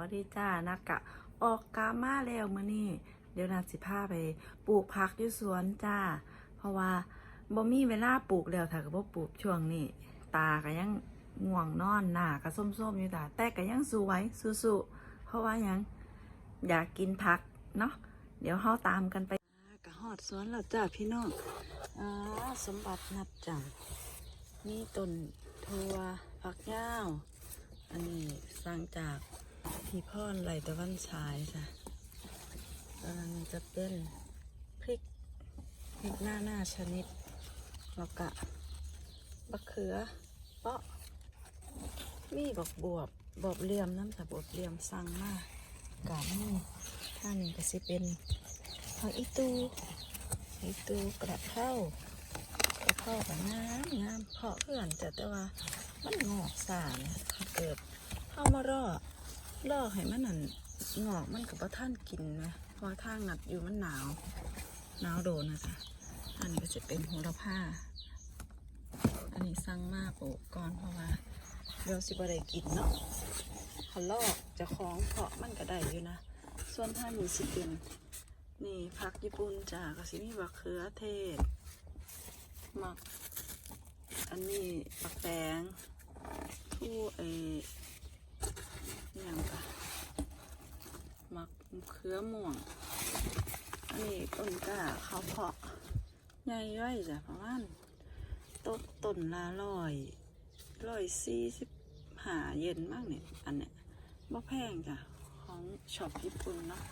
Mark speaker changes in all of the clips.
Speaker 1: วัสดีจ้านักกะ ออกกามาแล้วมื้อนี้เดี๋ยวนัดสิพาไปปลูกผักอยู่สวนจ้า เพราะว่าบ่มีเวลาปลูกแล้วถ้าก็บ่ปลูกช่วงนี้ ตาก็ยังง่วงนอนหน้าก็ส้มๆอยู่จ้าแต่ก็ยังสู้ไว้สู้ๆเพราะว่ายังอยากกินผักเนาะเดี๋ยวเฮาตามกันไปกะฮอดสวนแล้วจ้าพี่น้องอ่าสมบัตินับจังมีต้นทัวผักย่าวอันนี้สั่งจาก พี่พ่อนไหลตะวันฉายจ้ะอันนี้จะเป็นพริกพริกหน้าหน้าชนิดแล้วก็บักเขือเปาะมีบักบวบบวบเหลี่ยมน้ำสับบวบเหลี่ยมสั่งมากกาบนี่ท่านก็สิเป็นผักอีตูผักอีตูกระเพรากระเพรากับงามงามเพาะเพื่อนจ้ะแต่ว่ามันงอกสารเกิดเข้ามาร่อ ร่อให้มันนั่นงอกมันกับว่าท่านกินนะเพราะว่าทางนัดอยู่มันหนาวหนาวโดนนะจ๊ะอันนี้ก็จะเป็นโหระพาอันนี้สั่งมากโอก่อนเพราะว่าเดี๋ยวสิบอะได้กินเนาะเขาลอกจะคล้องเพาะมันก็ได้อยู่นะ ส่วนท่างนี้สิเป็นนี่ผักญี่ปุ่นจ้าก็สิมีบักเขือเทศหมักอันนี้ปักแตงผู้เอ อย่างปะมักเขือม่วง อันนี้ต้นกล้าข้าเพาะใหญ่ย่อยจ้ะประมาณต้นต้นละร้อยร้อยสี่สิบหาเย็นมากเนี่ย อันเนี้ยบ่แพงจ้ะ ของช็อปญี่ปุ่นเนาะ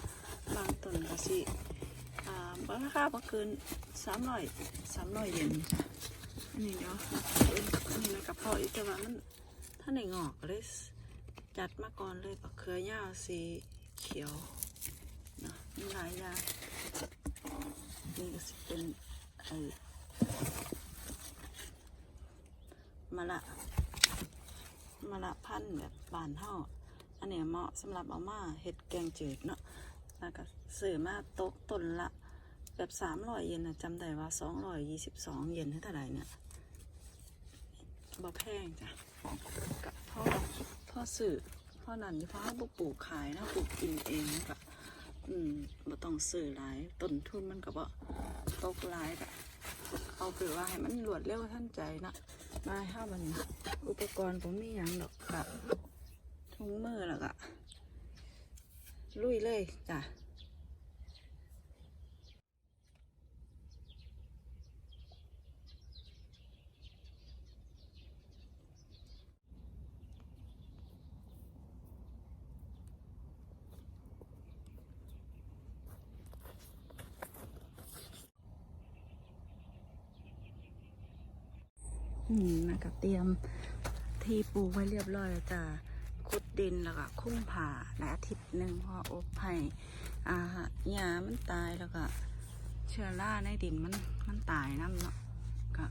Speaker 1: บางต้นก็สิอ่าราคาบ่เกินสามร้อยสามร้อยเยนจ้ะอันนี้เดี๋ยวมาเอ็นอันนี้นะกระเพาะอีกแต่ว่ามันถ้าในงอกเลย จัดมาก่อนเลยปักเขือยาวสีเขียวนะมีหลายอย่างนี่ก็จะเป็นไอ้มะละมะละพันธุ์แบบบานเท่าอันเนี้ยเหมาะสำหรับเอามาเห็ดแกงจืดเนาะแล้วก็ซื้อมาตกต้นละแบบสามร้อยเยนนะจำได้ว่าสองร้อยยี่สิบสองเยนเท่าไหร่เนี่ยบ่แพงจ้ะ กับพ่อพ่อสื่อพ่อนันที่พ่อเขาปลูกขายนะปลูกกินเองก็อืมบ่ต้องซื้อหลายต้นทุนมันก็บ่ตกหลายแบบเอาคือว่าให้มันรวดเร็วทันใจนะมาห้าวันอุปกรณ์ผมมีอย่างดอกกับถุงมือแล้วก็ลุยเลยจ้ะ นะก็เตรียมที่ปลูกไว้เรียบร้อยแล้วจ้ะขุดดินแล้วก็คุ้มผ่าในอาทิตย์หนึ่งพออบให้อ่าหญ้ามันตายแล้วก็เชื้อราในดินมันมันตายน้ำเนาะก็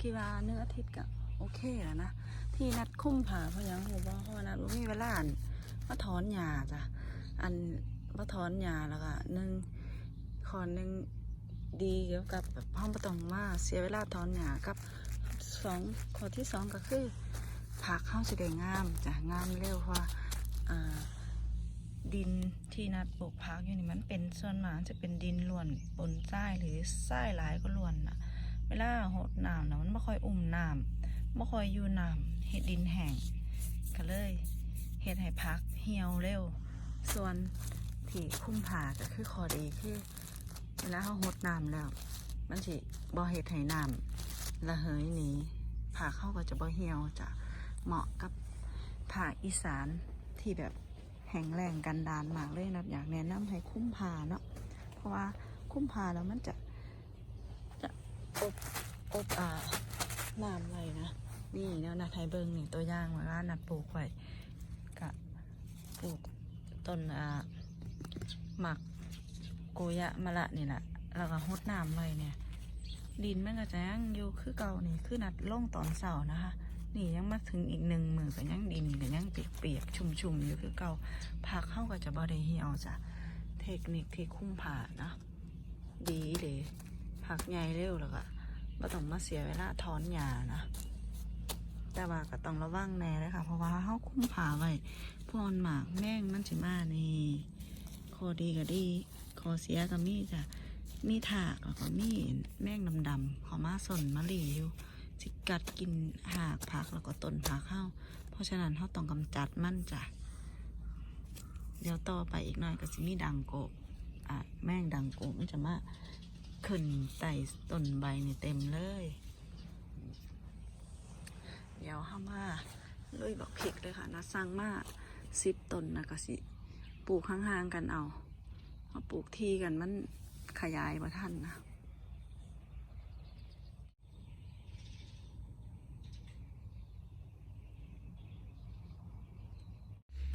Speaker 1: คิดว่าเนื้ออาทิตย์ก็โอเคแล้วนะที่นัดคุ้มผ่าเพราะยังผมว่าเพราะนัดบ่มีเวลานมาถอนหญ้าจ้ะอันมาถอนหญ้าแล้วก็หนึ่งขอหนึ่งดีเกี่ยวกับแบบห้องประตองมาเสียเวลาถอนหญ้ากับ สองข้อที่สองก็คือผักเข้าจะได้งามจะงามเร็วเพราะดินที่นัดปลูกผักอยู่นี่มันเป็นส่วนมากจะเป็นดินล้วนปนทรายหรือทรายหลายก็ล้วนนะเวลาหดน้ำนะมันไม่ค่อยอุ่มน้ำไม่ค่อยอยู่น้ำเห็ดดินแห้งก็เลยเห็ดให้พักเหี่ยวเร็ว ส่วนที่คุ้มผาก็คือข้อดีคือเวลาเขาหดน้ำแล้ว มันสิบ่เห็ดให้น้ำ ระเหยหนีผักเข้าก็จะบ่เหี่ยวจะเหมาะกับภาอีสานที่แบบแห้งแรงกันดานมากเลยนะอยากแนะนำให้คุ้มพาเนาะเพราะว่าคุ้มพาแล้วมันจะจะอบอบอ่าน้ำไว้นะนี่เนาะนาไทยเบิงนี่ตัวอย่างไว้ว่านัดปลูกไว้กะปลูกต้นอ่าหมักโกยะมะละนี่แหละแล้วก็หดน้ำไว้เนี่ย ดินมันก็จะยังอยู่คือเก่านี่คือนัดล่องตอนเสาร์นะคะ นี่ยังมาถึงอีกหนึ่งมือก็ยังดินก็ยังเปียกๆชุ่มๆอยู่คือเก่าผักเข้าก็จะบ่ได้เหี่ยวจ้ะเทคนิคที่คุ้มผ่านะดีเลยผักใหญ่เร็วแล้วก็บ่ต้องมาเสียเวลาถอนหญ้านะแต่ว่าก็ต้องระวังแน่เลยค่ะ เพราะว่าเขาคุ้มผ่าไว้พวกมันหมากแม่งมันสิมานี่ข้อดีก็ดีข้อเสียก็มีจ้ะ มีถากแล้วก็มีแมงดำๆเขามาสนมาหลีอยู่สิกัดกินหากผักแล้วก็ต้นผักเข้า เพราะฉะนั้นเขาต้องกำจัดมั่นจ้ะ เดี๋ยวต่อไปอีกหน่อยก็สิมีดังโกบอะแมงดังโกบมันจะมาขึ้นไต่ต้นใบนี่เต็มเลย เดี๋ยวห้ามาเลยบักพริกเลยค่ะนะสร้างมาสิบต้นนะก็สิปลูกห่างๆกันเอาเอาปลูกทีกันมัน ขยายมาทันนะ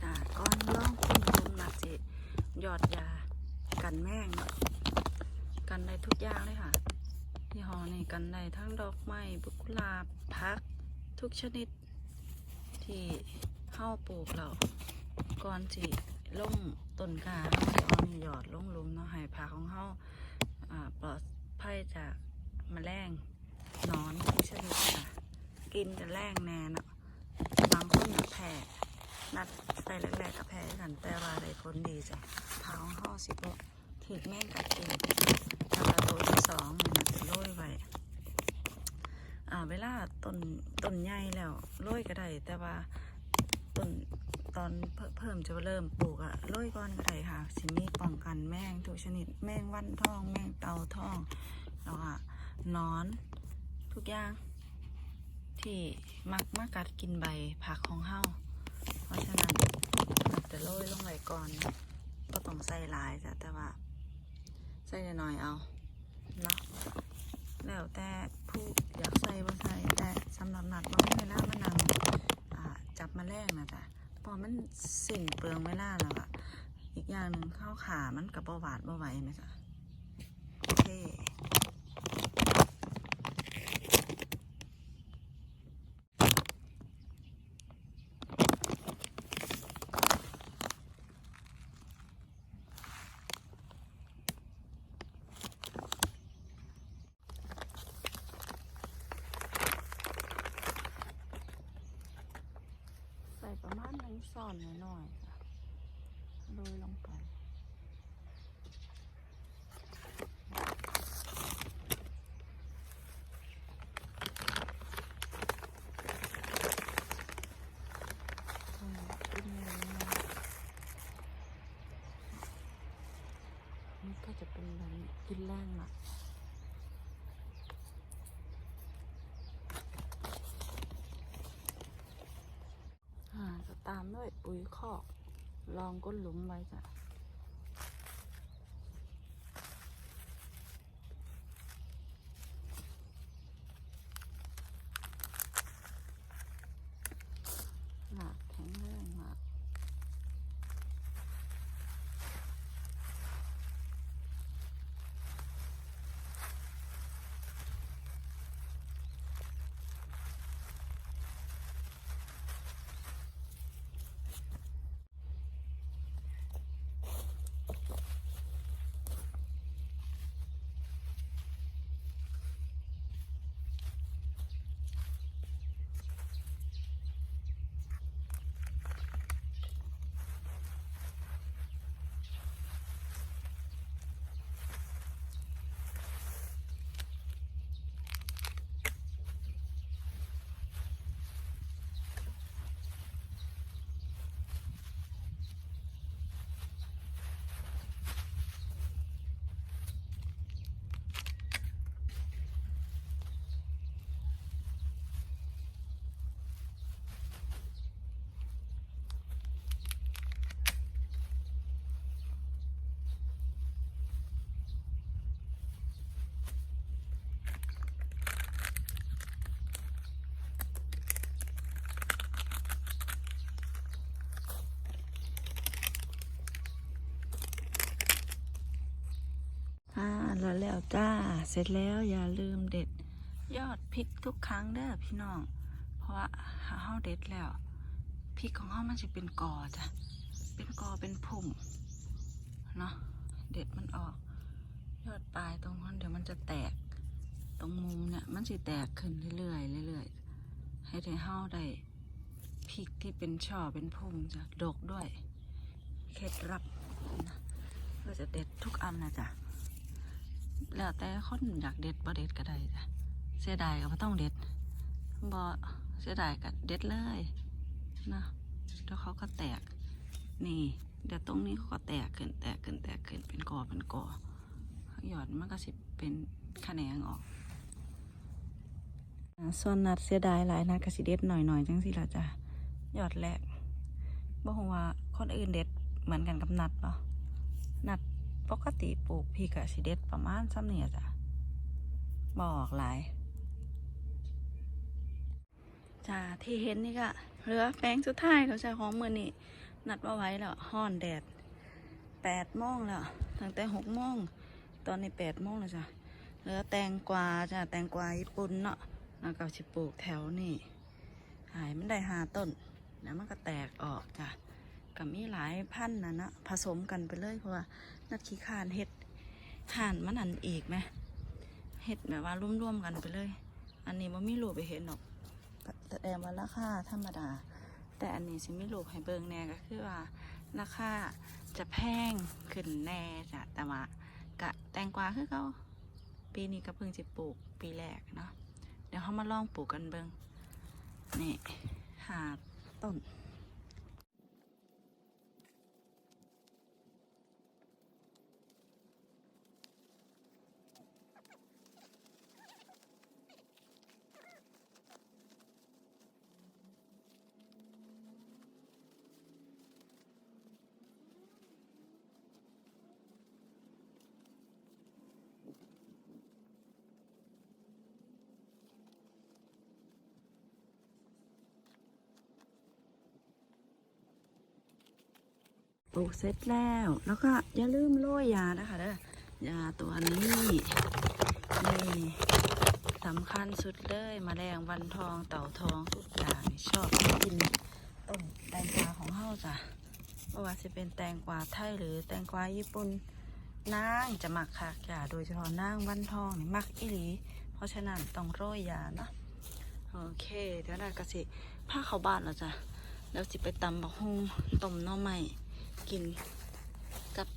Speaker 1: จ้ะก่อนล่องคุณลุงนะจิหยอดยากันแม่งกันได้ทุกอย่างเลยค่ะที่หอนี่กันได้ทั้งดอกไม้บุกุลาพักทุกชนิด ที่เข้าปลูกเราก่อนสิ ลงต้นกาเราเอานี่หยอดลงลุมเนาะให้ผักของเขาอ่าปลอดภัยจากแมลงนอนทุกชนิดค่ะกินจะแรงแน่เนาะบางคนแพ้นัดใส่แรกๆกับแพ้กันแต่ว่าได้ผลดีจ้ะเท้าห่อสิบถือแม่งกัดกินแล้วก็ตัวที่สองมันจะโรยไว้อ่าเวลาต้นต้นใหญ่แล้วโรยก็ได้แต่ว่าต้น ตอนเพิ่มเพิ่มจะเริ่มปลูกอะโรยก่อนก็ได้ค่ะสิมีป้องกันแมงทุกชนิด แมงวันทอง แมงเตาทองแล้วก็นอน ทุกอย่าง ที่มักมากัดกินใบผักของเฮาเพราะฉะนั้นเราจะโรยลงไปก่อนก็ต้องใส่หลายจ้ะแต่ว่าใส่หน้อยเอาเนาะแล้วแต่ผู้อยากใส่บ่ใส่แต่สำหรับหนัดบ่มีเวลามานั่งจับมาแรงนะจ๊ะ พอมันสิ่งเปลืองเวลาแล้วอะอีกอย่างหนึ่งข้าวขามันกับบ่หวาดบ่ไหวนะจ๊ะโอเค ใส่ประมาณหนึ่งซ่อน หน่อยๆค่ะโรยลงไป อืมกินเลยนะนี่ก็จะเป็นแบบนี้กินแรงหนักอ่าจะตาม ด้วยปุ๋ยคอกลองก้นหลุมไว้จ้ะ แล้วแล้วจ้า เสร็จแล้วอย่าลืมเด็ดยอดพริกทุกครั้งเด้อพี่น้อง เพราะว่าหาเฮาเด็ดแล้วพริกของเฮามันจะเป็นกอจ้ะ เป็นกอเป็นพุ่มเนาะ เด็ดมันออก ยอดปลายตรงนั้นเดี๋ยวมันจะแตก ตรงมุมเนี่ยมันจะแตกขึ้นเรื่อยๆเรื่อยๆ ให้ให้ห้เฮาได้พริกที่เป็นช่อเป็นพงจ้ะ ดกด้วย เคล็ดลับนะก็จะเด็ดทุกอันนะจ๊ะ แล้วแต่คนอยากเด็ดบ่เด็ดก็ได้จ้ะเสียดายก็บ่ต้องเด็ดบ่เสียดายก็เด็ดเลยนะแล้วเขาก็แตก นี่เดี๋ยวตรงนี้เขาก็แตกขึ้นแตกขึ้นแตกขึ้นเป็นกอเป็นกอหยอดมันก็สิเป็นขแขนงออกส่วนนัดเสียดายหลายนัดก็สิเด็ดหน่อยๆจังสิละจ้ะหยอดแรกบ่ฮู้ว่าคนอื่นเด็ดเหมือนกันกับนัดเนาะนัด ปกติปลูกพี่ก็สิเด็ดประมาณซ้ำเนี่ยจ้ะบอกหลายจ้าที่เห็นนี่ก็เหลือแปลงสุดท้ายแล้วจ้ของมือนี่นัดว่าไว้แล้วห้อนแดดแปดโมงแล้วตั้งแต่หกโมงตอนนี้แปดโมงแล้วจ้ะเหลือแตงกวาจ้ะแตงกวาญี่ปุ่นเนาะแล้วก็สิปลูกแถวนี่หายมันได้หาต้นแล้วมันก็แตกออกจ้ะ ก็มีหลายพันธุ์นะเนาะผสมกันไปเลยเพราะว่านัดขี้ขานเห็ดห่านมันอันอีกไหมเห็ดแบบว่าร่วมๆกันไปเลย อันนี้มันไม่รู้ไปเห็นหรอกแสดงว่าราคาธรรมดา แต่อันนี้ฉันไม่รู้ให้เบิงแน่ก็คือว่าราคาจะแพงขึ้นแน่จ้ะแต่ว่ากะแตงกวาคือเขาปีนี้ก็เพิ่งจะปลูกปีแรกเนาะเดี๋ยวเขามาลองปลูกกันเบิงนี่หาต้น ปลูกเสร็จแล้ว แล้วก็อย่าลืมโรยยานะคะเด้อยาตัวนี้นี่สำคัญสุดเลยมแมลงวันทองเต่าทองทุกอย่างชอบกินต้นแตงกวาของเฮาจ้ะไม่ว่าจะเป็นแตงกวาไทยหรือแตงกวาญี่ปุ่นนางจะมักคักจ้ะโดยเฉพาะนางวันทองนี่มักอีหลี เพราะฉะนั้นต้องโรยยานะโอเคเดี๋ยวเราก็สิพาเขาบ้านแล้วจ้ะแล้วสิไปตำบักฮุงต้มน่อไม้ กินกับ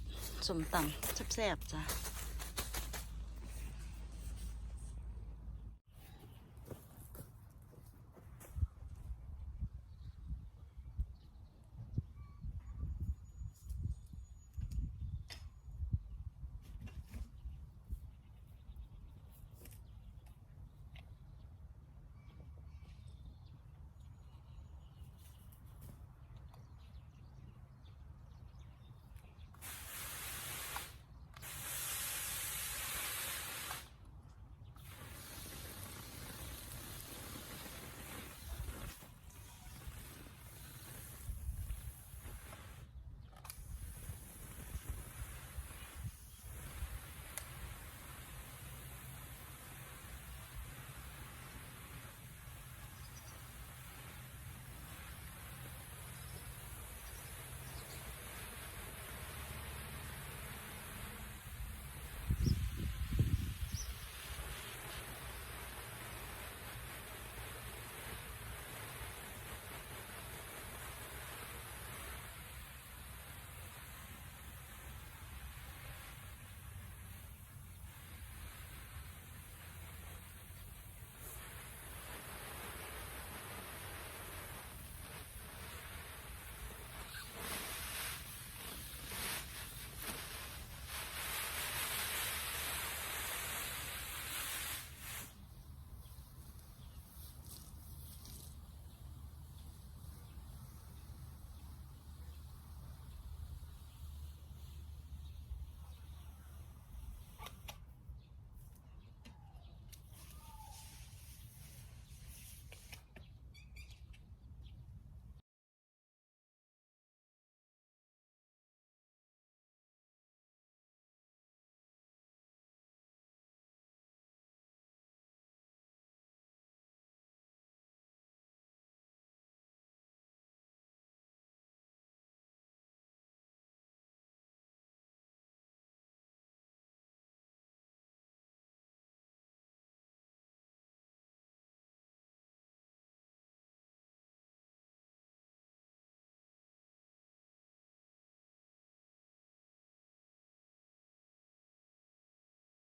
Speaker 1: สมตำแซ่บๆจ้ะ